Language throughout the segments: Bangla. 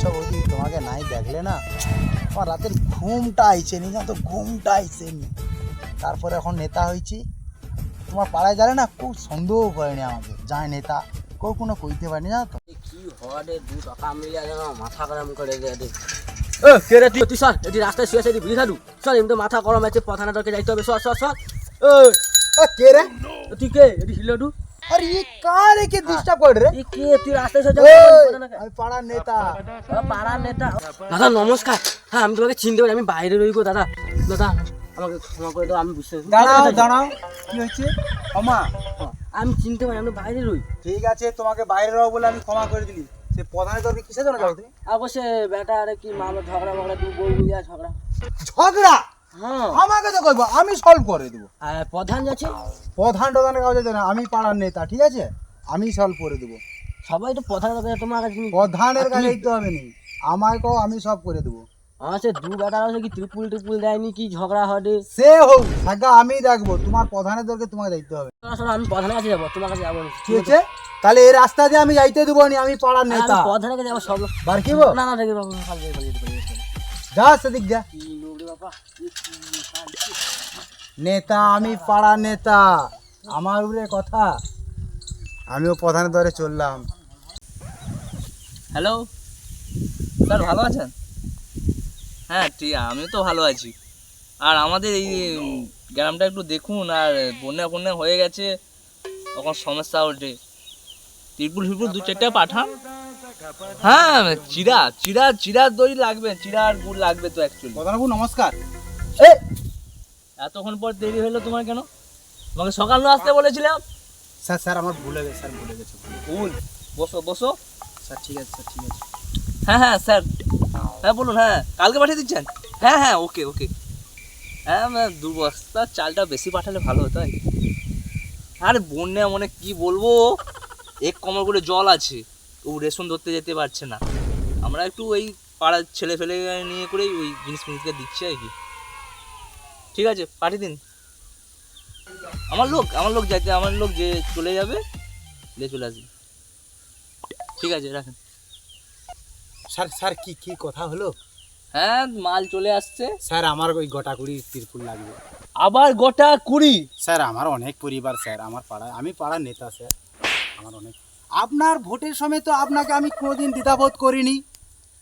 বলছো বৌদি তোমাকে নাই দেখলে না আমার রাতের ঘুমটা আইছে নি তো ঘুমটা আইছে নি। তারপরে এখন নেতা হয়েছি তোমার পাড়ায় জানে না খুব সন্দেহ করেনি আমাকে। যায় নেতা কেউ কোনো কইতে পারেনি জানো তো। কি হওয়ারে দু টাকা মিলিয়ে যেন মাথা গরম করে দে দে এ কে রে তুই? তুই সর এটি রাস্তায় শুয়ে বিড়ি খালু সর এমনি মাথা গরম আছে প্রধানা তোকে যাইতে হবে। সর সর সর এ এ, কে রে? তুই কে? এটি হিলডু আরে ই কারে কে ডিস্টার্ব করে রে কে তুই রাস্তায় শুয়ে আমি পাড়ার নেতা পাড়ার নেতা দাদা নমস্কার হ্যাঁ আমি তোমাকে চিনতে পারি আমি বাইরে রই গো দাদা দাদা আমাকে ক্ষমা করে দাও আমি বুঝতে দাঁড়াও দাঁড়াও কি হয়েছে ক্ষমা আমি চিনতে পারি আমি বাইরে রই ঠিক আছে তোমাকে বাইরে রও বলে আমি ক্ষমা করে দিলি। সে প্রধানের তরফে কিসের জন্য যাও তুমি বেটা আরে কি মামলা ঝগড়া মগড়া বউ ঝগড়া। ঝগড়া? আমাকে তো কইবো আমি সলভ করে দেবো। প্রধান যাচ্ছে? প্রধান টধানের কাছে না আমি পাড়ার নেতা ঠিক আছে? আমি সলভ করে দেবো। সবাই তো প্রধান কাছে তোমার কাছে প্রধানের কাছে দিতে হবে নি আমাকে কও আমি সব করে দেবো। আমার সে দু বেটার আছে কি ত্রিপুল টিপুল দেয়নি কি ঝগড়া হবে সে হোক সাগা আমি দেখব। তোমার প্রধানের দরকে তোমাকে দেখতে হবে। আমি প্রধানের কাছে যাব তোমার কাছে যাব ঠিক আছে? তাহলে এই রাস্তা দিয়ে আমি যাইতে দেবো নি আমি পাড়ার নেতা। প্রধানের কাছে যাব সব বার কি না না দেখে বাবু কাল যাই কাল যেতে পারি যা সেদিক যা। নেতা আমি পাড়া নেতা। আমার উপরে কথা। আমিও প্রধানের দরে চললাম। হ্যালো স্যার ভালো আছেন? হ্যাঁ ঠিক আমি তো ভালো আছি। আর আমাদের এই গ্রামটা একটু দেখুন আর বন্যা ফন্যা হয়ে গেছে তখন সমস্যা ওঠে তিরপুল ফিরপুল দু চারটা পাঠান। হ্যাঁ চিরা চিরা চিরার দই লাগবে চিরা আর গুড় লাগবে তো অ্যাকচুয়ালি প্রধানবাবু নমস্কার। এ এতক্ষণ পর দেরি হলো তোমার কেন? তোমাকে সকাল না আসতে বলেছিলাম? স্যার স্যার আমার ভুলে গেছে স্যার ভুলে গেছে ভুল। বসো বসো। স্যার ঠিক আছে স্যার ঠিক আছে। হ্যাঁ হ্যাঁ স্যার। হ্যাঁ বলুন হ্যাঁ কালকে পাঠিয়ে দিচ্ছেন? হ্যাঁ হ্যাঁ ওকে ওকে। হ্যাঁ ম্যাম দু বস্তা চালটা বেশি পাঠালে ভালো হতো আর আরে বন্যা মানে কি বলব? এক কমর করে জল আছে। ও রেশন ধরতে যেতে পারছে না। আমরা একটু ওই পাড়ার ছেলে ফেলে নিয়ে করেই ওই জিনিস ফিনিসকে দিচ্ছি আর কি। ঠিক আছে পাঠিয়ে দিন। আমার লোক আমার লোক যাইতে আমার লোক যে চলে যাবে যে চলে আসবে। ঠিক আছে রাখেন। স্যার স্যার কি কি কথা হলো? হ্যাঁ মাল চলে আসছে। স্যার আমার ওই গোটা কুড়ি তিরপুল লাগবে। আবার গোটা কুড়ি? স্যার আমার অনেক পরিবার স্যার আমার পাড়ায় আমি পাড়ার নেতা স্যার। আমার অনেক আপনার ভোটের সময় তো আপনাকে আমি কোনোদিন দ্বিধাবোধ করিনি।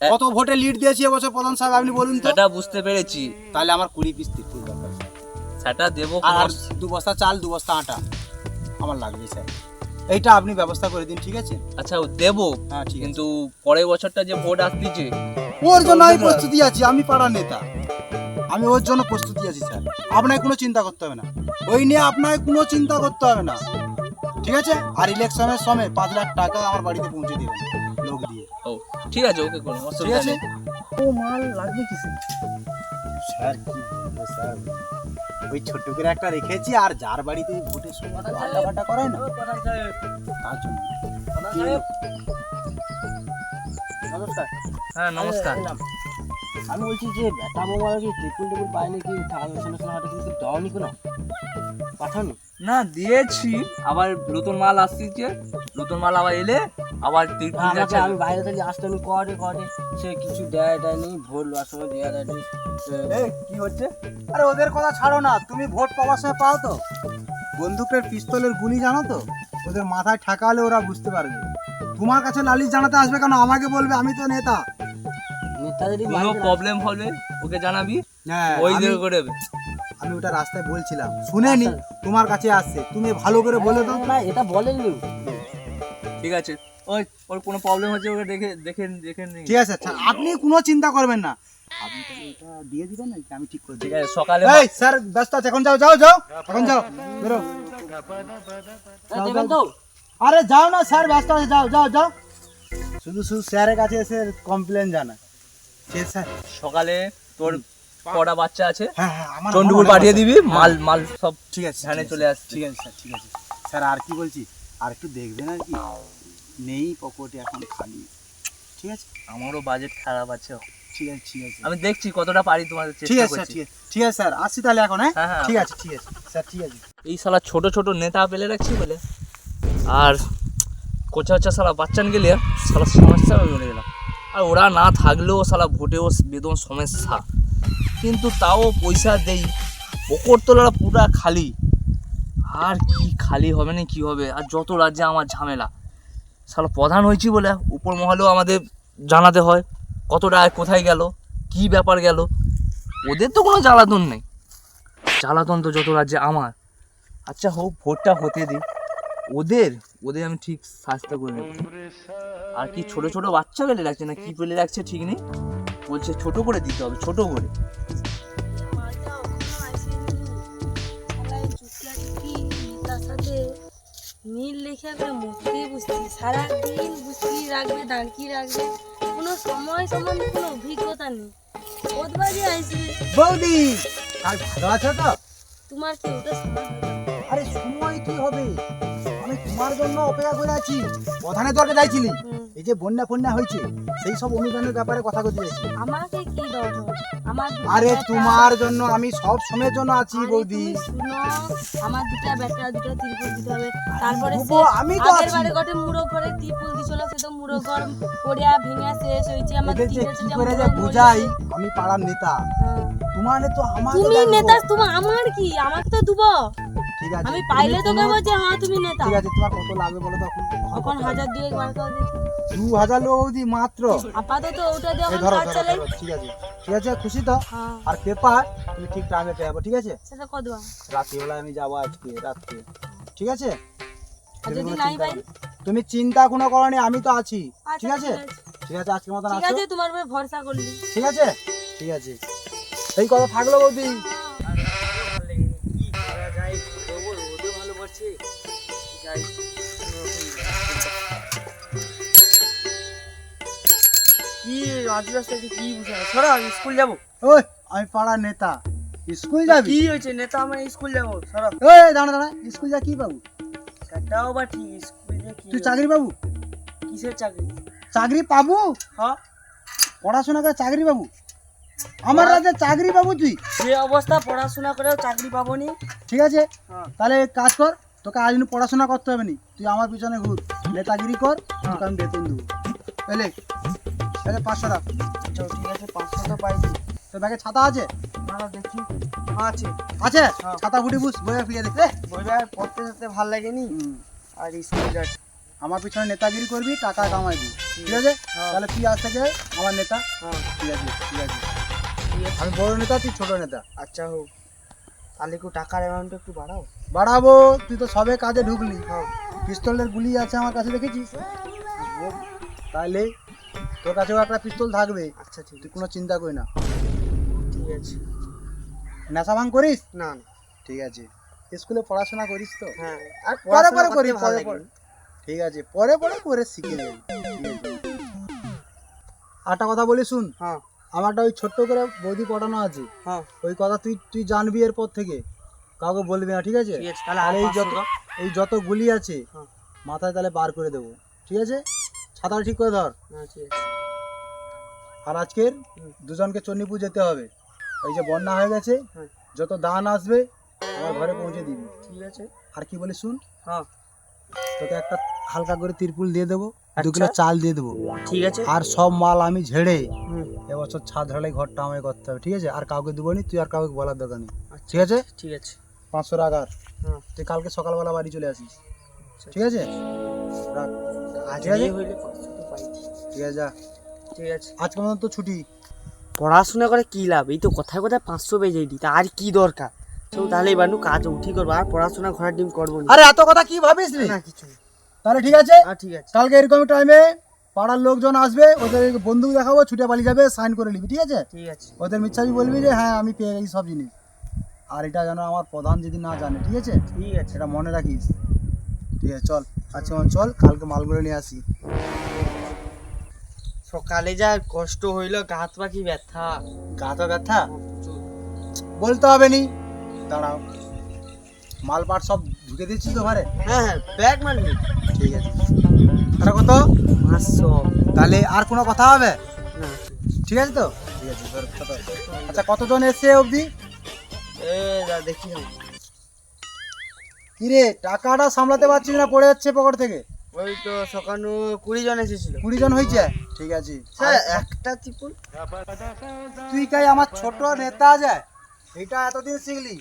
কত ভোটে লিড দিয়েছি এবছর প্রধান সাহেব আপনি বলুন তো। সেটা বুঝতে পেরেছি। তাহলে আমার কুড়ি পিস তিরপুল দরকার সেটা দেবো আর আর দু বস্তা চাল দু বস্তা আটা। আমার লাগবে স্যার। এইটা আপনি ব্যবস্থা করে দিন ঠিক আছে? আচ্ছা ও দেবো। হ্যাঁ ঠিক আছে। কিন্তু পরের বছরটা যে ভোট আসতেছে ওর জন্য আমি প্রস্তুতি আছি আমি পাড়ার নেতা। আমি ওর জন্য প্রস্তুতি আছি স্যার। আপনাকে কোনো চিন্তা করতে হবে না। ওই নিয়ে আপনাকে কোনো চিন্তা করতে হবে না। ঠিক আছে? আর ইলেকশনের সময় পাঁচ লাখ টাকা আমার বাড়িতে পৌঁছে দেবেন লোক দিয়ে। ও ঠিক আছে ওকে করুন ঠিক অসুবিধা আছে? নেই। ও মাল লাগবে কিসে? স্যার কি বলব স্যার? ওই ছোট্ট করে একটা রেখেছি আর যার বাড়িতে এই ভোটের সময় তো আড্ডা ফাড্ডা করায় না তার জন্য। নমস্কার। হ্যাঁ নমস্কার। আমি বলছি যে বেটা মোবাইল কি ত্রিপুল টিপুল পাইনি কি টাকা হাটে কিন্তু দাওনি কোনো? পাঠানি? না দিয়েছি। আবার নতুন মাল আসতেছে নতুন মাল আবার এলে আবার আমাকে আমি বাইরে থেকে আসতে নি করে করে সে কিছু দেয় দেয় দেয়নি ভোট লওয়ার সময় দেওয়া দেয়নি এই কি হচ্ছে? আরে ওদের কথা ছাড়ো না তুমি ভোট পাওয়ার সময় পাও তো। বন্দুকের পিস্তলের গুলি জানো তো? ওদের মাথায় ঠাকালে ওরা বুঝতে পারবে। তোমার কাছে লালিশ জানাতে আসবে কেন? আমাকে বলবে আমি তো নেতা। নেতাদেরই কোনো প্রবলেম হলে ওকে জানাবি? হ্যাঁ ওই দিকে করে। আমি ওটা রাস্তায় বলছিলাম। শুনেনি তোমার কাছে আসছে। তুমি ভালো করে বলে দাও। না এটা বলেনি ঠিক আছে। ওই ওর কোনো প্রবলেম হচ্ছে ওকে দেখে দেখে দেখে নিই ঠিক আছে আচ্ছা আপনি কোনো চিন্তা করবেন না। আপনি এটা দিয়ে দিবেন না আমি ঠিক করে ঠিক আছে সকালে এই স্যার ব্যস্ত আছে এখন যাও যাও যাও। এখন যাও বেরো। দেবেন তো আরে যাও না স্যার ব্যস্ত আছে যাও যাও যাও। শুধু শুধু স্যারের কাছে এসে কমপ্লেন জানা সে স্যার। সকালে তোর কটা বাচ্চা আছে? হ্যাঁ হ্যাঁ চন্ডুপুর পাঠিয়ে দিবি মাল মাল সব ঠিক আছে ভ্যানে চলে আসছে। ঠিক আছে স্যার ঠিক আছে। স্যার আর কি বলছি? আর একটু দেখবেন আর কি? নেই পকেটে এখন খালি। ঠিক আছে? আমারও বাজেট খারাপ আছে। ঠিক আছে ঠিক আছে। আমি দেখছি কতটা পারি তোমাদের ঠিক আছে ঠিক আছে। ঠিক আছে স্যার আসছি তাহলে এখন হ্যাঁ? হ্যাঁ, হ্যাঁ। ঠিক আছে ঠিক আছে। স্যার ঠিক আছে। এই শালা ছোট ছোট নেতা পেলে রাখছি বলে। আর কোচা কোচা শালা বাচ্চান গেলে শালা সমস্যা হয়ে গেলাম আর ওরা না থাকলেও সালা ভোটেও বেতন সমস্যা। কিন্তু তাও পয়সা দেই। ওপরতলাটা পুরা খালি। আর কি খালি হবে না, কি হবে? আর যত রাজ্যে আমার ঝামেলা। সালা প্রধান হয়েছি বলে উপর মহলেও আমাদের জানাতে হয়। কত টাকা কোথায় গেল? কি ব্যাপার গেল? ওদের তো কোনো জ্বালাতন নেই। জ্বালাতন তো যত রাজ্যে আমার। আচ্ছা হোক, ভোটটা হতে দিই। ওদের ওদের আমি ঠিক শাস্তি করে নেব। আর কি ছোট ছোট বাচ্চা পেলে রাখছে না, কি পেলে রাখছে ঠিক নেই? বলছে ছোট করে দিতে হবে ছোট করে। নীল লেখে একটা মূর্তি বুঝছি সারাদিন বুঝছি রাখবে দাঁড়কি রাখবে কোনো সময় সম্বন্ধে কোনো অভিজ্ঞতা নেই। কতবারই আসবে বৌদি কাল ভালো আছো তো? তোমার কি ওটা আরে সময় কি হবে? আমি তোমার জন্য অপেক্ষা করে আছি। প্রধানের দরকে যাইছিলি। এই যে বন্যা ফন্যা হয়েছে সেই সব অনুদানের ব্যাপারে কথা বলতে চাইছি। আমাকে কি দরকার? আমার দুটো আরে বেটা- তোমার জন্য আমি সব সময়ের জন্য আছি আরে বৌদি। তুমি শুনো, আমার দুটা বেটা দুটো তিরপুল দিতে হবে তারপরে দেবো, আমি তো আগের আছি। বারে গটে মুড়ো করে তিরপুল দিছিল সে তো মুড়ো ঘর পড়িয়া ভেঙে শেষ হয়েছে। আমার এদের যে তিনটে কি করে যে বুঝাই আমি পাড়ার নেতা। হ্যাঁ। তোমার তো আমার তুমি নেতা তোমার আমার কি? আমাকে তো দুব। ঠিক আছে আমি পাইলে তো কোনো- কেবো যে হ্যাঁ তুমি নেতা। ঠিক আছে তোমার কত লাগবে বলো তখন এখন হাজার দুয়েক বার করে দু হাজার লোক বৌদি মাত্র। আপাতত ওটা দিয়ে এই ধরো কাজ ধরো চালাই। ধরো, ঠিক আছে। ঠিক আছে খুশি তো? হ্যাঁ। আর পেপার তুমি ঠিক টাইমে পেয়ে ঠিক আছে? সেটা রাত্রিবেলা আমি যাব আজকে রাত্রে। ঠিক আছে? তুমি যদি কোনো চিন্তা করো না। তুমি চিন্তা কোনো করনি আমি তো আছি। আচ্ছা, ঠিক আছে? ঠিক আছে। আজকের মতন ঠিক আসো। আছে তোমার উপরে ভরসা করলি। ঠিক আছে? ঠিক আছে। এই কথা থাকল বৌদি। কি রাজু রাস্তায় কি বুঝে সরা আমি স্কুল যাব। ওই আমি পাড়ার নেতা। স্কুল যাবি? কি হয়েছে? নেতা আমার স্কুল যাব সরা ওই দাঁড়া দাঁড়া স্কুল যা কি পাবো? সেটাও বা ঠিক স্কুল যে কি তুই চাকরি পাবো? কিসের চাকরি? চাকরি পাবো? হ্যাঁ। পড়াশোনা করে চাকরি পাবো? আমার রাজ্যে চাকরি পাবো তুই? যে অবস্থা পড়াশোনা করেও চাকরি পাবো নি ঠিক আছে? হ্যাঁ। তাহলে কাজ কর তোকে আজ পড়াশোনা করতে হবে নি। তুই আমার পিছনে ঘুর নেতাগিরি কর তোকে আমি বেতন দেবো। বুঝলে তাহলে পাঁচশো টাকা আচ্ছা ঠিক আছে পাঁচশো তো পাইছি। তোর ব্যাগে ছাতা আছে? না দেখি। আছে। আছে? হ্যাঁ। ছাতা ফুটি বুঝ বইয়ে ফিরে দেখে বইটা পড়তে যেতে ভালো লাগেনি। আর স্কুল যাচ্ছে আমার পিছনে নেতাগিরি করবি টাকা কামাইবি ঠিক আছে? হ্যাঁ। তাহলে তুই আজ থেকে আমার নেতা। হ্যাঁ। ঠিক আছে ঠিক আছে। আমি বড় নেতা তুই ছোট নেতা। আচ্ছা হোক। তাহলে একটু টাকার অ্যামাউন্ট একটু বাড়াও। বাড়াবো তুই তো সবে কাজে ঢুকলি। হ্যাঁ। পিস্তলের গুলি আছে আমার কাছে দেখেছিস? তাহলে তোর কাছেও একটা পিস্তল থাকবে। আচ্ছা ঠিক তুই কোনো চিন্তা করি না। ঠিক আছে। নেশা ভাঙ করিস? না না। ঠিক আছে। স্কুলে পড়াশোনা করিস তো? হ্যাঁ আর পরে পরে করি পরে পরে ঠিক আছে পরে পরে করে শিখে আছে। আরেকটা কথা বলি শুন। হ্যাঁ। আমারটা ওই ছোট্ট করে বৌদি পড়ানো আছে। হ্যাঁ। ওই কথা তুই তুই জানবি এরপর থেকে। কাউকে বলবি না ঠিক আছে? তাহলে এই যত এই যত গুলি আছে হ্যাঁ। মাথায় তাহলে বার করে দেবো। ঠিক আছে? ছাতাটা ঠিক করে ধর। হ্যাঁ ঠিক আছে। আর আজকের দুজনকে চন্ডীপুর যেতে হবে। ওই যে বন্যা হয়ে গেছে হ্যাঁ। যত দান আসবে আমার ঘরে পৌঁছে দিবি। ঠিক আছে। আর কি বলি শুন? হ্যাঁ। তোকে একটা হালকা করে তিরপুল দিয়ে দেবো দু আচ্ছা। কিলো চাল দিয়ে দেবো। ঠিক আছে। আর সব মাল আমি ঝেড়ে এবছর ছাদ ঢালাই ঘরটা আমায় করতে হবে ঠিক আছে? আর কাউকে দেবো নি তুই আর কাউকে বলার দরকার নেই। আচ্ছা। ঠিক আছে? ঠিক আছে। পাঁচশো টাকার হ্যাঁ। তুই কালকে সকালবেলা বাড়ি চলে আসিস। আচ্ছা, ঠিক আছে? রাখ। ঠিক আছে? ঠিক আছে যা। ঠিক আছে। আজকে মতন তো ছুটি। পড়াশোনা করে কি লাভ? এই তো কথায় কোথায় পাঁচশো বেজে দিই তা আর কি দরকার? তো তাহলে এবার নু কাজ উঠি করব আর পড়াশোনা ঘরের ডিম করব না। আরে এত কথা কি ভাবিস রে? না কিছু তাহলে ঠিক আছে? আর ঠিক আছে। কালকে এরকম টাইমে পাড়ার লোকজন আসবে ওদের বন্ধু দেখাবো ছুটে পালিয়ে যাবে সাইন করে নিবি ঠিক আছে? ঠিক আছে। ওদের মিচ্ছাবি বলবি যে হ্যাঁ আমি পেয়ে গেছি সব জিনিস। আর এটা যেন আমার প্রধান যদি না জানে ঠিক আছে? ঠিক আছে। এটা মনে রাখিস। ঠিক আছে চল আজকে মন চল কালকে মালগুলো নিয়ে আসি। সকালে যা কষ্ট হইল গা পাখি ব্যথা? গা তো ব্যথা? বলতে হবে নি। দাঁড়াও। মাল পাট সব ঢুকে দিচ্ছি তো ঘরে? হ্যাঁ হ্যাঁ ব্যাগ মারবি ঠিক আছে। আর কত? পাঁচশো। তাহলে আর কোনো কথা হবে? ঠিক আছে তো? ঠিক আছে আচ্ছা কতজন এসছে অবধি? দেখি কিরে টাকাটা সামলাতে পারছিস না পড়ে যাচ্ছে পকেট থেকে? ওই তো সকালে কুড়ি জন এসেছিল। কুড়ি জন হয়েছে? ঠিক আছে। একটা ত্রিপুল। তুই কাই আমার ছোট নেতা যায় এটা এতদিন শিখলি।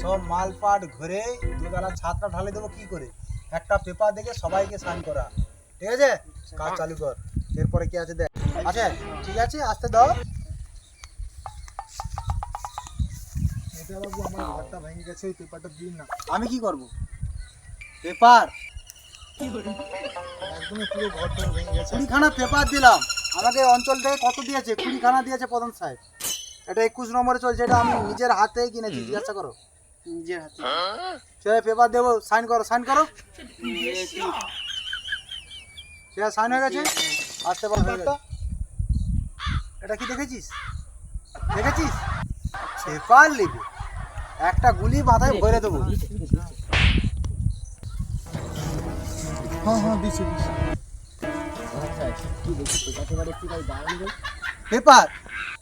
সব মালপাট ঘুরে দুবেলা ছাদটা ঢালে দেবো কি করে? একটা পেপার দেখে সবাইকে সাইন করা। ঠিক আছে? কাজ চালু কর। এরপরে কি আছে দেখ। আছে ঠিক আছে আসতে দাও। আমার হাতটা ভেঙে গেছে পেপারটা দিন না। আমি কি করব? পেপার? কুড়িখানা পেপার দিলাম। আমাকে অঞ্চল থেকে কত দিয়েছে? কুড়িখানা দিয়েছে প্রধান সাহেব। এটা একুশ নম্বরে চলছে এটা আমি নিজের হাতে কিনেছি জিজ্ঞাসা করো। নিজের হাতে। সে পেপার দেবো সাইন করো সাইন করো। সে সাইন হয়ে গেছে? আসতে পারো এটা কি দেখেছিস? দেখেছিস? পেপার লিখে একটা গুলি মাথায় ভরে দেবো। হ্যাঁ হ্যাঁ দিচ্ছি দিচ্ছি পেপার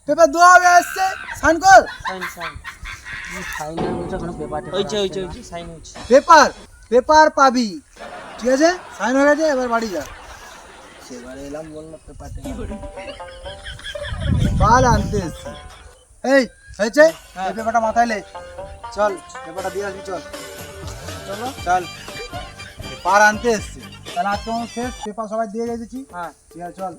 পেপার দেওয়া হবে আসছে সাইন কর। Sign sign. সাইন হচ্ছে কোনো পেপার পেপার পেপার পাবি। ঠিক আছে? সাইন হয়ে গেছে এবার বাড়ি যা। সেবারে এলাম বলল পেপারটা পাল আনতে এসছি। এই হয়েছে? এই পেপারটা মাথায় লে চল পেপারটা দিয়ে আসবি চল। চলো। চল। পেপার আনতে এসছি। তাহলে আজকে আমার শেষ। পেপার সবাই দিয়ে গেছি। হ্যাঁ। ঠিক আছে চল।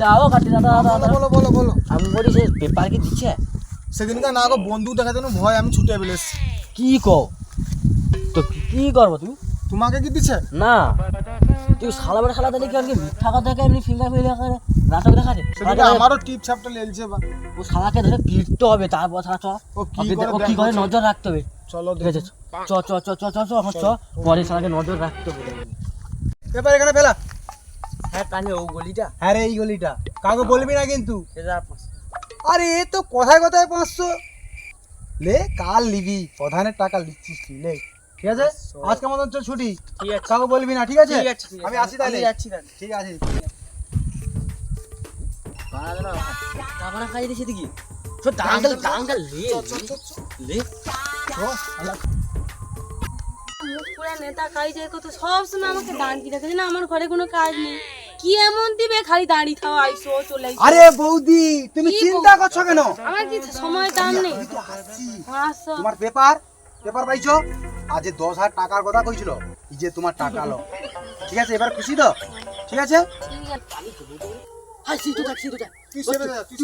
দাও কাটি দাদা বলো বলো বলো। আমি বলি সে পেপার কি দিচ্ছে? সেদিনকার না গো বন্দুক দেখাতে না ভয় আমি ছুটে বেলে কি কও? তো কি করব তুমি? তোমাকে কি দিচ্ছে? না। তুই সালা বেড়া সালা দিলে কি আজকে মিথ্যা কথা দেখে এমনি ফিঙ্গার ফিঙ্গার করে? নাটক দেখাচ্ছে সেদিকে আমারও টিপ ছাপটা লেলছে বা। ও সালাকে ধরে পিটতে হবে তারপর সালা ও কি করে কি করে নজর রাখতে হবে? চলো ঠিক আছে চ চ চ চ চ চ আমার চ। পরে সালাকে নজর রাখতে হবে। পেপার এখানে ফেলা। হ্যাঁ তাহলে ও গলিটা? হ্যাঁ রে এই গলিটা। কাউকে বলবি না কিন্তু। আরে এ তো কথায় কথায় পাঁচশো। লে কাল নিবি। প্রধানের টাকা লিখছিস তুই লে। ঠিক আছে? আজকে মতন চল ছুটি। ঠিক আছে। কাউকে বলবি না ঠিক আছে। আমি আসি তাহলে। যাচ্ছি ঠিক আছে টাকা খাই ডাঙ্গাল ডাঙ্গাল লে। লে। মুখপুরা নেতা কাজ যায় কত সব সময় আমাকে দাঁড়িয়ে রাখে না আমার ঘরে কোনো কাজ নেই। কি এমন দিবে? খালি আইসো চলে আরে বৌদি তুমি চিন্তা করছ কেন? আমার কি সময় দাম নেই? আমি তো হাসছি আসো। তোমার পেপার? পেপার পাইছো? আজ যে দশ হাজার টাকার কথা কইছিল এই যে তোমার টাকা লো। ঠিক আছে এবার খুশি তো? ঠিক আছে? থাক থাক তুই সেবে তুই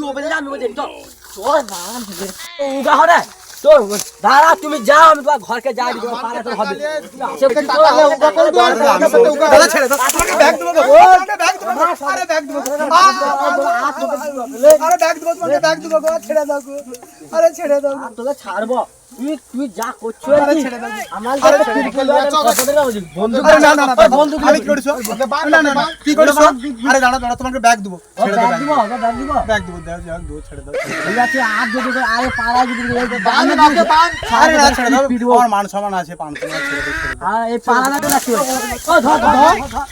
চল না উগা হরে তো দাঁড়া তুমি যাও আমি তোমার ঘরকে যা দিব পারা তো হবে সে কি তো উগা করে দাও দাদা ছেড়ে দাও তোমাকে ব্যাগ দেবো গো। তোমাকে ব্যাগ দেবো আরে ব্যাগ দেবো আরে ব্যাগ দেবো তোমাকে ব্যাগ দেবো গো। ছেড়ে দাও গো। আরে ছেড়ে দাও তোকে ছাড়বো যা করছ। আমার না না আমি কি করেছ না না কি করেছ আরে দাঁড়া দাঁড়া তোমাকে ব্যাগ দেবো। ব্যাগ দিব ব্যাগ দিব। ব্যাগ দেবো ব্যাগ ছেড়ে দাও। ঠিক আছে আর যদি আরে পাড়া যদি বান দাম বান। বান আরে না ছেড়ে দাও। পিটবো। আমার মান সম্মান আছে পান ছেড়ে দাও আর এই পাড়া না তো রাখতে ও ধর ধর ধর।